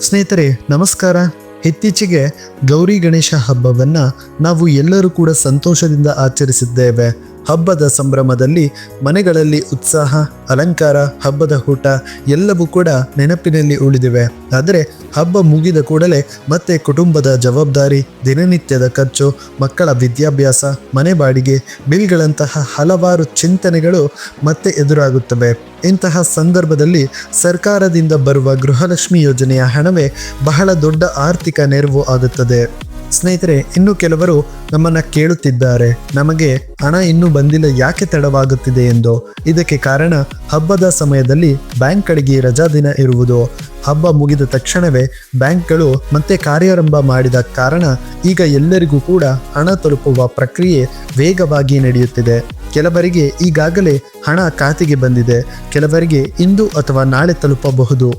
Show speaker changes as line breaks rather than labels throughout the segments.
ಸ್ನೇಹಿತರೆ ನಮಸ್ಕಾರ. ಇತ್ತೀಚೆಗೆ ಗೌರಿ ಗಣೇಶ ಹಬ್ಬವನ್ನು ನಾವು ಎಲ್ಲರೂ ಕೂಡ ಸಂತೋಷದಿಂದ ಆಚರಿಸಿದ್ದೇವೆ. ಹಬ್ಬದ ಸಂಭ್ರಮದಲ್ಲಿ ಮನೆಗಳಲ್ಲಿ ಉತ್ಸಾಹ, ಅಲಂಕಾರ, ಹಬ್ಬದ ಊಟ ಎಲ್ಲವೂ ಕೂಡ ನೆನಪಿನಲ್ಲಿ ಉಳಿದಿವೆ. ಆದರೆ ಹಬ್ಬ ಮುಗಿದ ಕೂಡಲೇ ಮತ್ತೆ ಕುಟುಂಬದ ಜವಾಬ್ದಾರಿ, ದಿನನಿತ್ಯದ ಖರ್ಚು, ಮಕ್ಕಳ ವಿದ್ಯಾಭ್ಯಾಸ, ಮನೆ ಬಾಡಿಗೆ, ಬಿಲ್ಗಳಂತಹ ಹಲವಾರು ಚಿಂತನೆಗಳು ಮತ್ತೆ ಎದುರಾಗುತ್ತವೆ. ಇಂತಹ ಸಂದರ್ಭದಲ್ಲಿ ಸರ್ಕಾರದಿಂದ ಬರುವ ಗೃಹಲಕ್ಷ್ಮಿ ಯೋಜನೆಯ ಹಣವೇ ಬಹಳ ದೊಡ್ಡ ಆರ್ಥಿಕ ನೆರವು ಆಗುತ್ತದೆ. ಸ್ನೇಹಿತರೆ, ಇನ್ನು ಕೆಲವರು ನಮ್ಮನ್ನ ಕೇಳುತ್ತಿದ್ದಾರೆ. ನಮಗೆ ಹಣ ಇನ್ನೂ ಬಂದಿಲ್ಲ, ಯಾಕೆ ತಡವಾಗುತ್ತಿದೆ ಎಂದು. ಇದಕ್ಕೆ ಕಾರಣ ಹಬ್ಬದ ಸಮಯದಲ್ಲಿ ಬ್ಯಾಂಕ್ಗಳಿಗೆ ರಜಾ ದಿನ ಇರುವುದು. ಹಬ್ಬ ಮುಗಿದ ತಕ್ಷಣವೇ ಬ್ಯಾಂಕ್ಗಳು ಮತ್ತೆ ಕಾರ್ಯಾರಂಭ ಮಾಡಿದ ಕಾರಣ ಈಗ ಎಲ್ಲರಿಗೂ ಕೂಡ ಹಣ ತಲುಪುವ ಪ್ರಕ್ರಿಯೆ ವೇಗವಾಗಿ ನಡೆಯುತ್ತಿದೆ. ಕೆಲವರಿಗೆ ಈಗಾಗಲೇ ಹಣ ಖಾತೆಗೆ ಬಂದಿದೆ. ಕೆಲವರಿಗೆ ಇಂದು ಅಥವಾ ನಾಳೆ ತಲುಪಬಹುದು.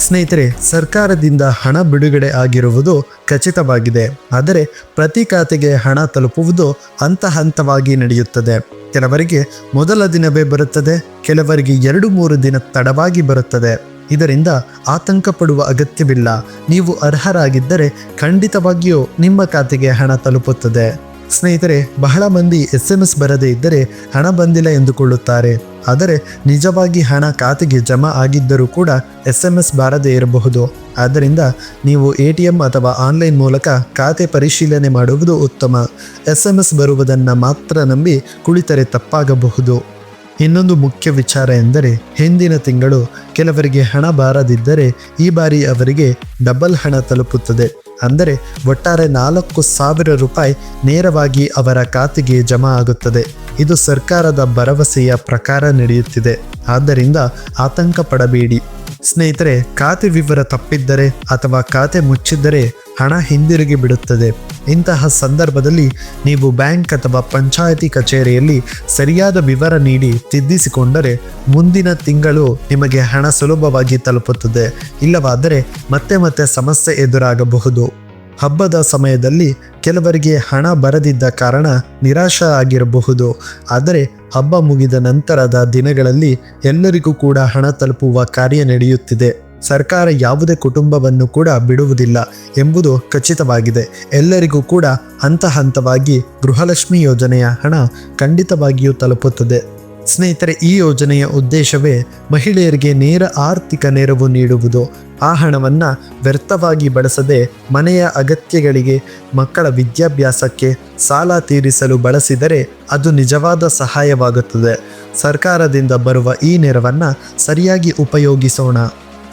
ಸ್ನೇಹಿತರೆ, ಸರ್ಕಾರದಿಂದ ಹಣ ಬಿಡುಗಡೆ ಆಗಿರುವುದು ಖಚಿತವಾಗಿದೆ. ಆದರೆ ಪ್ರತಿ ಖಾತೆಗೆ ಹಣ ತಲುಪುವುದು ಹಂತ ಹಂತವಾಗಿ ನಡೆಯುತ್ತದೆ. ಕೆಲವರಿಗೆ ಮೊದಲ ದಿನವೇ ಬರುತ್ತದೆ, ಕೆಲವರಿಗೆ ಎರಡು ಮೂರು ದಿನ ತಡವಾಗಿ ಬರುತ್ತದೆ. ಇದರಿಂದ ಆತಂಕ ಪಡುವ ಅಗತ್ಯವಿಲ್ಲ. ನೀವು ಅರ್ಹರಾಗಿದ್ದರೆ ಖಂಡಿತವಾಗಿಯೂ ನಿಮ್ಮ ಖಾತೆಗೆ ಹಣ ತಲುಪುತ್ತದೆ. ಸ್ನೇಹಿತರೆ, ಬಹಳ ಮಂದಿ ಎಸ್ ಎಂ ಎಸ್ ಬರದೇ ಇದ್ದರೆ ಹಣ ಬಂದಿಲ್ಲ ಎಂದುಕೊಳ್ಳುತ್ತಾರೆ. ಆದರೆ ನಿಜವಾಗಿ ಹಣ ಖಾತೆಗೆ ಜಮಾ ಆಗಿದ್ದರೂ ಕೂಡ ಎಸ್ ಎಂ ಎಸ್ ಬಾರದೇ ಇರಬಹುದು. ಆದ್ದರಿಂದ ನೀವು ಎ ಟಿ ಎಂ ಅಥವಾ ಆನ್ಲೈನ್ ಮೂಲಕ ಖಾತೆ ಪರಿಶೀಲನೆ ಮಾಡುವುದು ಉತ್ತಮ. ಎಸ್ ಎಂ ಎಸ್ ಬರುವುದನ್ನು ಮಾತ್ರ ನಂಬಿ ಕುಳಿತರೆ ತಪ್ಪಾಗಬಹುದು. ಇನ್ನೊಂದು ಮುಖ್ಯ ವಿಚಾರ ಎಂದರೆ, ಹಿಂದಿನ ತಿಂಗಳು ಕೆಲವರಿಗೆ ಹಣ ಬಾರದಿದ್ದರೆ ಈ ಬಾರಿ ಅವರಿಗೆ ಡಬಲ್ ಹಣ ತಲುಪುತ್ತದೆ. ಅಂದರೆ ಒಟ್ಟಾರೆ ನಾಲ್ಕು ಸಾವಿರ ರೂಪಾಯಿ ನೇರವಾಗಿ ಅವರ ಖಾತೆಗೆ ಜಮಾ ಆಗುತ್ತದೆ. ಇದು ಸರ್ಕಾರದ ಭರವಸೆಯ ಪ್ರಕಾರ ನಡೆಯುತ್ತಿದೆ. ಆದ್ದರಿಂದ ಆತಂಕ ಪಡಬೇಡಿ. ಸ್ನೇಹಿತರೆ, ಖಾತೆ ವಿವರ ತಪ್ಪಿದ್ದರೆ ಅಥವಾ ಖಾತೆ ಮುಚ್ಚಿದ್ದರೆ ಹಣ ಹಿಂದಿರುಗಿ ಬಿಡುತ್ತದೆ. ಇಂತಹ ಸಂದರ್ಭದಲ್ಲಿ ನೀವು ಬ್ಯಾಂಕ್ ಅಥವಾ ಪಂಚಾಯಿತಿ ಕಚೇರಿಯಲ್ಲಿ ಸರಿಯಾದ ವಿವರ ನೀಡಿ ತಿದ್ದಿಸಿಕೊಂಡರೆ ಮುಂದಿನ ತಿಂಗಳು ನಿಮಗೆ ಹಣ ಸುಲಭವಾಗಿ ತಲುಪುತ್ತದೆ. ಇಲ್ಲವಾದರೆ ಮತ್ತೆ ಮತ್ತೆ ಸಮಸ್ಯೆ ಎದುರಾಗಬಹುದು. ಹಬ್ಬದ ಸಮಯದಲ್ಲಿ ಕೆಲವರಿಗೆ ಹಣ ಬರದಿದ್ದ ಕಾರಣ ನಿರಾಶ ಆಗಿರಬಹುದು. ಆದರೆ ಹಬ್ಬ ಮುಗಿದ ನಂತರದ ದಿನಗಳಲ್ಲಿ ಎಲ್ಲರಿಗೂ ಕೂಡ ಹಣ ತಲುಪುವ ಕಾರ್ಯ ನಡೆಯುತ್ತಿದೆ. ಸರ್ಕಾರ ಯಾವುದೇ ಕುಟುಂಬವನ್ನು ಕೂಡ ಬಿಡುವುದಿಲ್ಲ ಎಂಬುದು ಖಚಿತವಾಗಿದೆ. ಎಲ್ಲರಿಗೂ ಕೂಡ ಹಂತ ಹಂತವಾಗಿ ಗೃಹಲಕ್ಷ್ಮಿ ಯೋಜನೆಯ ಹಣ ಖಂಡಿತವಾಗಿಯೂ ತಲುಪುತ್ತದೆ. ಸ್ನೇಹಿತರೆ, ಈ ಯೋಜನೆಯ ಉದ್ದೇಶವೇ ಮಹಿಳೆಯರಿಗೆ ನೇರ ಆರ್ಥಿಕ ನೆರವು ನೀಡುವುದು. ಆ ಹಣವನ್ನು ವ್ಯರ್ಥವಾಗಿ ಬಳಸದೆ ಮನೆಯ ಅಗತ್ಯಗಳಿಗೆ ಮಕ್ಕಳ ವಿದ್ಯಾಭ್ಯಾಸಕ್ಕೆ ಸಾಲ ತೀರಿಸಲು ಬಳಸಿದರೆ ಅದು ನಿಜವಾದ ಸಹಾಯವಾಗುತ್ತದೆ. ಸರ್ಕಾರದಿಂದ ಬರುವ ಈ ನೆರವನ್ನು ಸರಿಯಾಗಿ ಉಪಯೋಗಿಸೋಣ.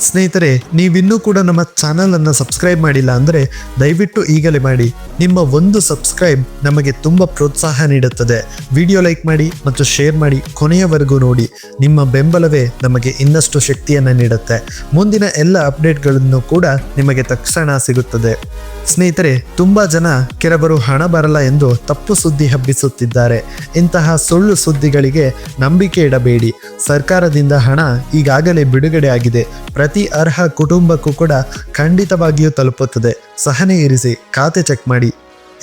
ಸ್ನೇಹಿತರೆ, ನೀವಿನ್ನೂ ಕೂಡ ನಮ್ಮ ಚಾನಲನ್ನು ಸಬ್ಸ್ಕ್ರೈಬ್ ಮಾಡಿಲ್ಲ ಅಂದರೆ ದಯವಿಟ್ಟು ಈಗಲೇ ಮಾಡಿ. ನಿಮ್ಮ ಒಂದು ಸಬ್ಸ್ಕ್ರೈಬ್ ನಮಗೆ ತುಂಬ ಪ್ರೋತ್ಸಾಹ ನೀಡುತ್ತದೆ. ವಿಡಿಯೋ ಲೈಕ್ ಮಾಡಿ ಮತ್ತು ಶೇರ್ ಮಾಡಿ ಕೊನೆಯವರೆಗೂ ನೋಡಿ. ನಿಮ್ಮ ಬೆಂಬಲವೇ ನಮಗೆ ಇನ್ನಷ್ಟು ಶಕ್ತಿಯನ್ನು ನೀಡುತ್ತೆ. ಮುಂದಿನ ಎಲ್ಲ ಅಪ್ಡೇಟ್ಗಳನ್ನು ಕೂಡ ನಿಮಗೆ ತಕ್ಷಣ ಸಿಗುತ್ತದೆ. ಸ್ನೇಹಿತರೆ, ತುಂಬ ಜನ ಕೆಲವರು ಹಣ ಬರಲ್ಲ ಎಂದು ತಪ್ಪು ಸುದ್ದಿ ಹಬ್ಬಿಸುತ್ತಿದ್ದಾರೆ. ಇಂತಹ ಸುಳ್ಳು ಸುದ್ದಿಗಳಿಗೆ ನಂಬಿಕೆ ಇಡಬೇಡಿ. ಸರ್ಕಾರದಿಂದ ಹಣ ಈಗಾಗಲೇ ಬಿಡುಗಡೆ ಆಗಿದೆ. ಪ್ರತಿ ಅರ್ಹ ಕುಟುಂಬಕ್ಕೂ ಕೂಡ ಖಂಡಿತವಾಗಿಯೂ ತಲುಪುತ್ತದೆ. ಸಹನೆ ಇರಿಸಿ, ಖಾತೆ ಚೆಕ್ ಮಾಡಿ.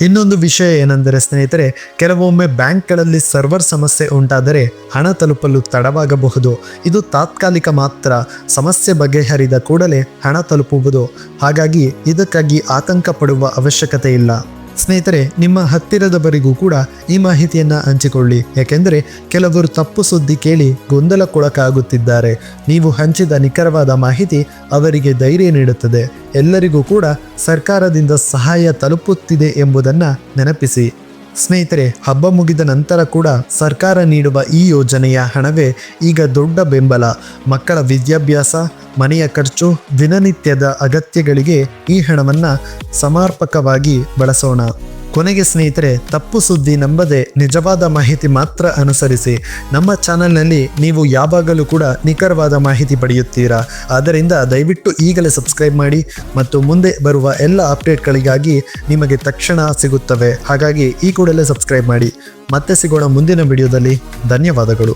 ಇನ್ನೊಂದು ವಿಷಯ ಏನೆಂದರೆ ಸ್ನೇಹಿತರೆ, ಕೆಲವೊಮ್ಮೆ ಬ್ಯಾಂಕ್ಗಳಲ್ಲಿ ಸರ್ವರ್ ಸಮಸ್ಯೆ ಉಂಟಾದರೆ ಹಣ ತಲುಪಲು ತಡವಾಗಬಹುದು. ಇದು ತಾತ್ಕಾಲಿಕ ಮಾತ್ರ, ಸಮಸ್ಯೆ ಬಗೆಹರಿದ ಕೂಡಲೇ ಹಣ ತಲುಪುವುದು. ಹಾಗಾಗಿ ಇದಕ್ಕಾಗಿ ಆತಂಕ ಪಡುವ ಅವಶ್ಯಕತೆ ಇಲ್ಲ ಸ್ನೇಹಿತರೆ, ನಿಮ್ಮ ಹತ್ತಿರದವರಿಗೂ ಕೂಡ ಈ ಮಾಹಿತಿಯನ್ನು ಹಂಚಿಕೊಳ್ಳಿ. ಯಾಕೆಂದರೆ, ಕೆಲವರು ತಪ್ಪು ಸುದ್ದಿ ಕೇಳಿ ಗೊಂದಲಕ್ಕೊಳಕಾಗುತ್ತಿದ್ದಾರೆ. ನೀವು ಹಂಚಿದ ನಿಖರವಾದ ಮಾಹಿತಿ ಅವರಿಗೆ ಧೈರ್ಯ ನೀಡುತ್ತದೆ. ಎಲ್ಲರಿಗೂ ಕೂಡ ಸರ್ಕಾರದಿಂದ ಸಹಾಯ ತಲುಪುತ್ತಿದೆ ಎಂಬುದನ್ನು ನೆನಪಿಸಿ. ಸ್ನೇಹಿತರೆ, ಹಬ್ಬ ಮುಗಿದ ನಂತರ ಕೂಡ ಸರ್ಕಾರ ನೀಡುವ ಈ ಯೋಜನೆಯ ಹಣವೇ ಈಗ ದೊಡ್ಡ ಬೆಂಬಲ. ಮಕ್ಕಳ ವಿದ್ಯಾಭ್ಯಾಸ, ಮನೆಯ ಖರ್ಚು, ದಿನನಿತ್ಯದ ಅಗತ್ಯಗಳಿಗೆ ಈ ಹಣವನ್ನು ಸಮರ್ಪಕವಾಗಿ ಬಳಸೋಣ. ಕೊನೆಗೆ ಸ್ನೇಹಿತರೆ, ತಪ್ಪು ಸುದ್ದಿ ನಂಬದೆ ನಿಜವಾದ ಮಾಹಿತಿ ಮಾತ್ರ ಅನುಸರಿಸಿ ನಮ್ಮ ಚಾನಲ್ನಲ್ಲಿ ನೀವು ಯಾವಾಗಲೂ ಕೂಡ ನಿಖರವಾದ ಮಾಹಿತಿ ಪಡೆಯುತ್ತೀರಾ? ಆದ್ದರಿಂದ ದಯವಿಟ್ಟು ಈಗಲೇ ಸಬ್ಸ್ಕ್ರೈಬ್ ಮಾಡಿ ಮತ್ತು ಮುಂದೆ ಬರುವ ಎಲ್ಲ ಅಪ್ಡೇಟ್ಗಳಿಗಾಗಿ ನಿಮಗೆ ತಕ್ಷಣ ಸಿಗುತ್ತವೆ. ಹಾಗಾಗಿ ಈ ಕೂಡಲೇ ಸಬ್ಸ್ಕ್ರೈಬ್ ಮಾಡಿ. ಮತ್ತೆ ಸಿಗೋಣ ಮುಂದಿನ ವಿಡಿಯೋದಲ್ಲಿ. ಧನ್ಯವಾದಗಳು.